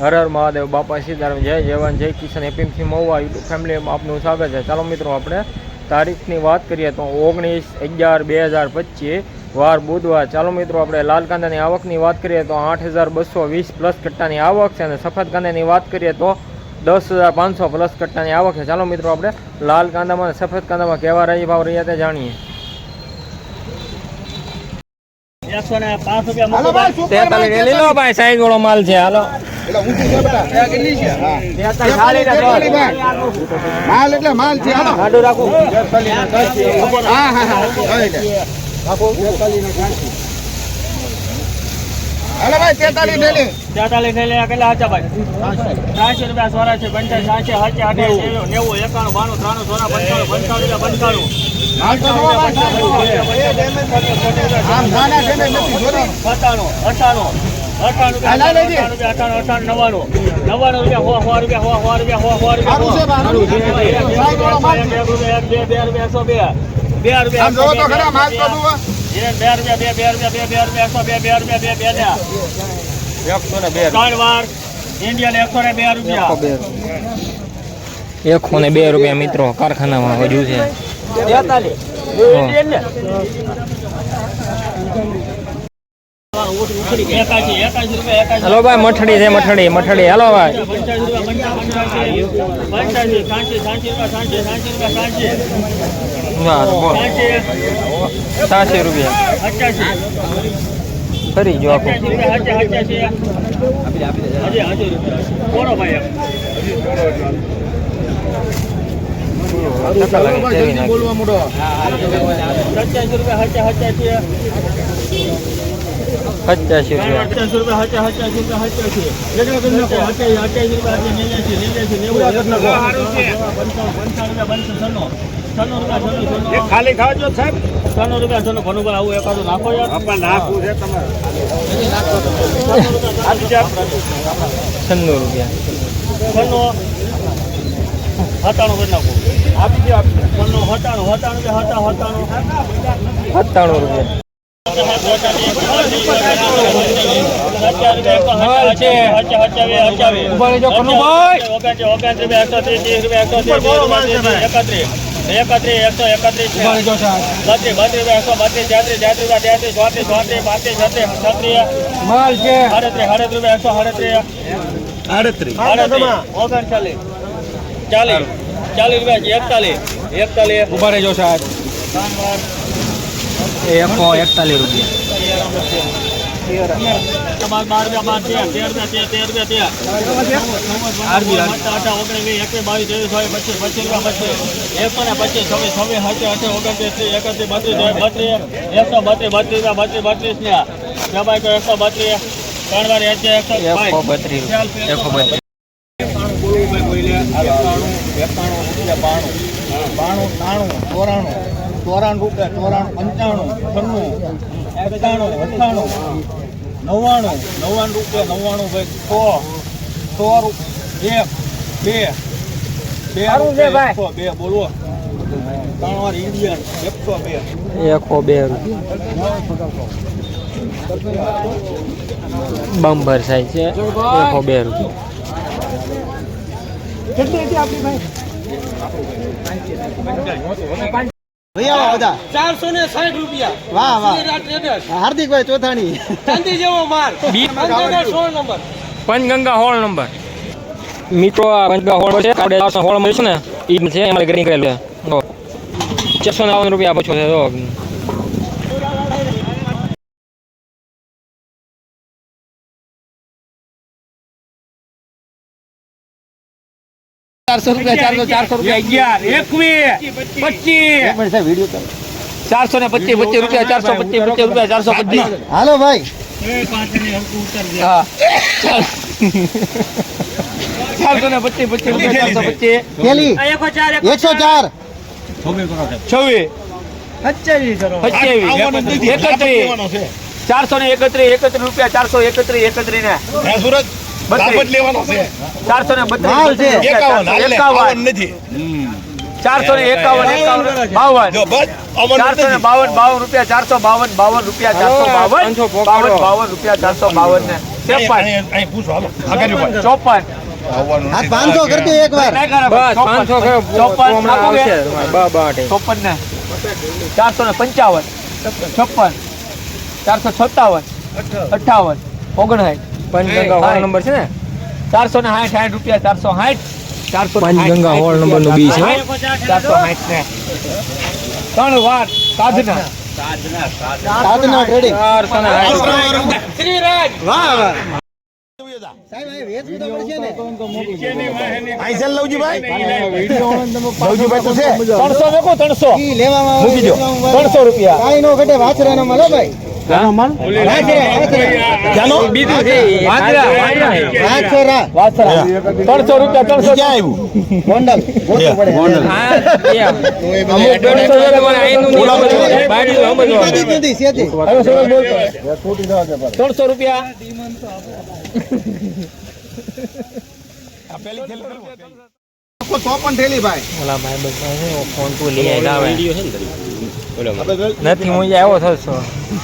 હર હર મહાદેવ બાપા સીતારામ જય જવાન જય કિશન એપીએમસી મહુવા યુટ્યુબ ફેમિલીમાં આપનું સ્વાગત છે. ચાલો મિત્રો આપણે તારીખની વાત કરીએ તો ઓગણીસ અગિયાર બે હજાર પચીસ વાર બુધવાર. ચાલો મિત્રો આપણે લાલ કાંદાની આવકની વાત કરીએ તો આઠ હજાર બસો વીસ પ્લસ કટ્ટાની આવક છે અને સફેદ કાંદાની વાત કરીએ તો દસ હજાર પાંચસો પ્લસ કટ્ટાની આવક છે. ચાલો મિત્રો આપણે લાલ કાંદામાં અને સફેદ કાંદામાં કેવા રહી ભાવ રહ્યા તે જાણીએ. તેતાલીસ લઈ લો ભાઈ સાઈઝ વાળો માલ છે. હાલો. માલ એટલે માલ છે હાલો. આડું હા હા હા. હવે હાલો ભાઈ તેતાલીસ લઈ તેતાલીસ ને કેટલા હાચા ભાઈ? ત્રાસી રૂપિયા સોરા છે, પંચાસ સાઠી, સાઠી, આઠી, નેવું, એકાણું, બાણું, ત્રાણું, સોળા, પંચાણું, પંચાણું પંચાણું. હાલ તો હા, રૂપિયા, અઠ્ઠાણું, અઠ્ઠાણું, નવ્વાણું. નવ્વાણું રૂપિયા, સો, સો રૂપિયા, હો સો રૂપિયા, સો, સો રૂપિયા, સો. બે, બે રૂપિયા, એકસો બે. બે રૂપિયા, બે, રૂપિયા, બે, બે રૂપિયા, બે, બે રૂપિયા, એકસો બે, બે રૂપિયા, બે, બે ને. એકસો ને બે ત્રણ વાર ઇન્ડિયન એકસો ને બે રૂપિયા. એકસો ને બે રૂપિયા મિત્રો કારખાનામાં હજુ છે. હલો ભાઈ મઠડી છે મઠડી મઠડી. હાલો ભાઈ. સાતસો રૂપિયા. ફરી જો આપો. બોલવા મોડો. રૂપિયા પચાસી રૂપિયા. અઠ્યાસી રૂપિયા હચ્યા હચ્યાસી રૂપિયા અઠ્યાસી રૂપિયા નેવ્યાસી નેવ્યાસી નેવું પંચાવન પંચાવન રૂપિયા રૂપિયા સન્નો સન્નો ખાલી ખાજો સાહેબ. સન્નો રૂપિયા સન્નો ભનુભાઈ આવું એકાદું નાખો યાર. નાખવું છે તમારે. રૂપિયા. સન્નો હતાણું કરી નાખો. આપી દો આપી દો. હતાણું હતાણું કે હતા રૂપિયા. એકત્રીસ એકસો એકત્રીસ બત્રીસ એકસો બત્રીસ તેત્રીસ તેત્રીસ તેત્રીસ ચોત્રીસ ચોત્રીસ પાંત્રીસ છત્રીસ છત્રીસ સાડત્રીસ રૂપિયા એકસો સાડત્રીસ આડત્રીસ ઓગણચાલીસ ચાલીસ ચાલીસ રૂપિયા એકતાલીસ એકતાલીસ ઊભા રહેજો સાહેબ એકસો એકતાલીસ રૂપિયા. બત્રીસ બાણું તાણું ચોરાણું ચોરાણું રૂપિયા ચોરાણું પંચાણું છન્નું એકાણું અઠ્ઠાણું નવ્વાણું નવ્વાણું રૂપિયા નવ્વાણું ભાઈ સો સો રૂપિયા એક બે બે રૂપિયા એકસો બે બોલો. ત્રણ વાર ઇન્ડિયન એકસો બે. એકસો બે રૂપિયા. બમ્બર સાઈઝ છે એકસો બે રૂપિયા. ભૈયા બધા. ચારસો ને સાઠ રૂપિયા. વાહ વાહ. હાર્દિકભાઈ ચોથાણી. ચાંદી જેવો માલ સોળ નંબર. પંચગંગા હોળ નંબર. મિત્રો આ પંચગંગા હોળ છે આપણે ચારસો હોળ છે ને ઈ છે અમારે ગ્રીન કરેલું છે. ચારસો ને રૂપિયા બચો ચારસો રૂપિયા ચારસો ચારસો રૂપિયા. અગિયાર એકવીસ પચીસ. વીડિયો ચારસો ને પચીસ પચીસ રૂપિયા ચારસો પચીસ પચીસ રૂપિયા ચારસો પચીસ. હાલો ભાઈ. ચારસો ને પચીસ પચીસ રૂપિયા ચારસો પચીસ. એકસો ચાર. છવ્વીસ. ચારસો ને એકત્રીસ એકત્રીસ રૂપિયા ચારસો એકત્રીસ એકત્રીસ ને. બત્રીસ. ચારસો ને માલ છે. બત્રીસ. એકાવન ચારસો ને એકાવન. એકાવન બાવન. ચારસો ને બાવન બાવન રૂપિયા ચારસો બાવન બાવન રૂપિયા ચારસો બાવન. બાવન બાવન રૂપિયા ચારસો બાવન ને ત્રેપન. ચોપન. પાંચસો કરતી એક વાર. ચોપન ને. ચારસો ને પંચાવન. છપ્પન. ચારસો સત્તાવન અઠાવન. ઓગણસાઠ. પંચગંગા હોલ નંબર છે ને? ચારસો ને સાઠ સાઠ રૂપિયા ચારસો સાઠ ચારસો પંચગંગા હોલ નંબરનું બી છે. ચારસો સાઠ ને. ત્રણ વાર સાધના. સાધના ટ્રેડિંગ ચારસો ને સાઠ. શ્રીરાજ સાહેબ અહીં વેચવું તો પડશે ને ત્રણસો મેકો ત્રણસો. ઈ લેવામાં આવે, મૂકી દો. વેચવામાં ત્રણસો રૂપિયા. ત્રણસો રૂપિયા ત્રણસો અમુક ત્રણસો રૂપિયા ચોપન થેલી ભાઈ ઓલા ભાઈ બધા ફોન તો લઈ આવેલા આવે. નથી હું આવ્યો થશો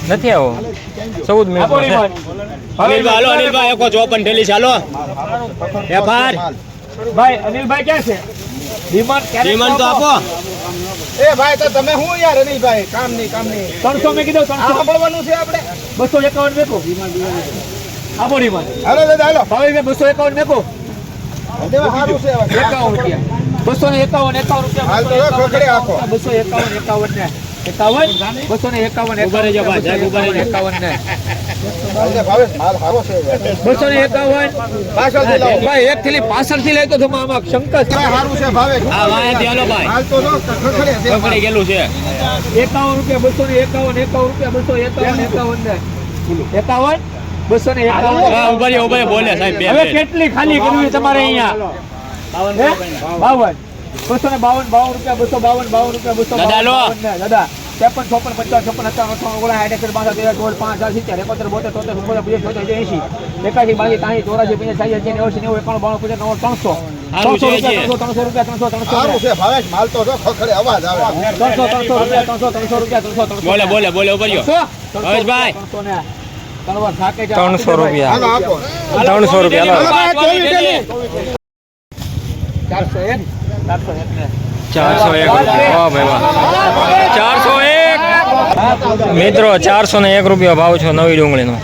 નથી આવો. ચૌદ મિનિટ અનિલભાઈ હાલો અનિલભાઈ એકો ચોપન ઠેલી ચાલો. વેપાર. ભાઈ અનિલભાઈ ક્યાં છે? રિમોટ તો આપો? એ ભાઈ તો તમે શું યાર અનિલભાઈ? કામ નહીં કામ નહીં. ત્રણસો મેં કીધું ત્રણસો. સાંભળવાનું છે આપણે? બસો એકાવન મેકો. આપો હાલો દાદા હાલો. ભાવેશભાઈ બસો એકાવન મેકો. સારું છે હવે. એકાવન રૂપિયા. બસો ને એકાવન એકાવન રૂપિયા. બસો એકાવન એકાવન ને. એકાવન? બસો ને એકાવન. એકાવન ને બસો ને એકાવન? ભાઈ એક થેલી પાછળથી લઈ તો આમાં શંકર સારું છે ભાવે? હા ભાઈ. હાલ તો જો ખખડે છે. પકડી ગયેલું છે. એકાવન રૂપિયા બસો ને એકાવન એકાવન રૂપિયા બસો એકાવન એકાવન ને. એકાવન? બસો ને એકાવન. ઊભા રહ્યો, ઊભા રહ્યો, બોલે સાહેબ હવે કેટલી ખાલી કરવી તમારે અહીંયા? બાવન. બસો ને બાવન બાવન રૂપિયા બસો બાવન બાવન રૂપિયા બસો દાદા, બાવન દાદા ત્રેપન ચોપન પચાસ ચોપન સત્તાવન અઠાવન ઓગણ સાઠ એકસઠ બાસઠ તેર સોળ પાંચ ચાર સિત્તેર એકોતેર બોતેર તોતેર ચુમ્મોતેર પંચોતેર ચોતેર એસી એકાસી બાકી ત્રાસી ચોરાસી પંચાસી સાઠી અગિયાર નેવું નેવું એકાણું બાણું પચાસ નવ્વાણું ત્રણસો ત્રણસો રૂપિયા. ત્રણસો ત્રણસો રૂપિયા. ત્રણસો ત્રણસો રૂપિયા ત્રણસો રૂપિયા ચારસો એક. વાહ ભાઈ વાહ ચારસો એક મિત્રો ચારસો ને એક રૂપિયા ભાવ છો નવી ડુંગળીનો.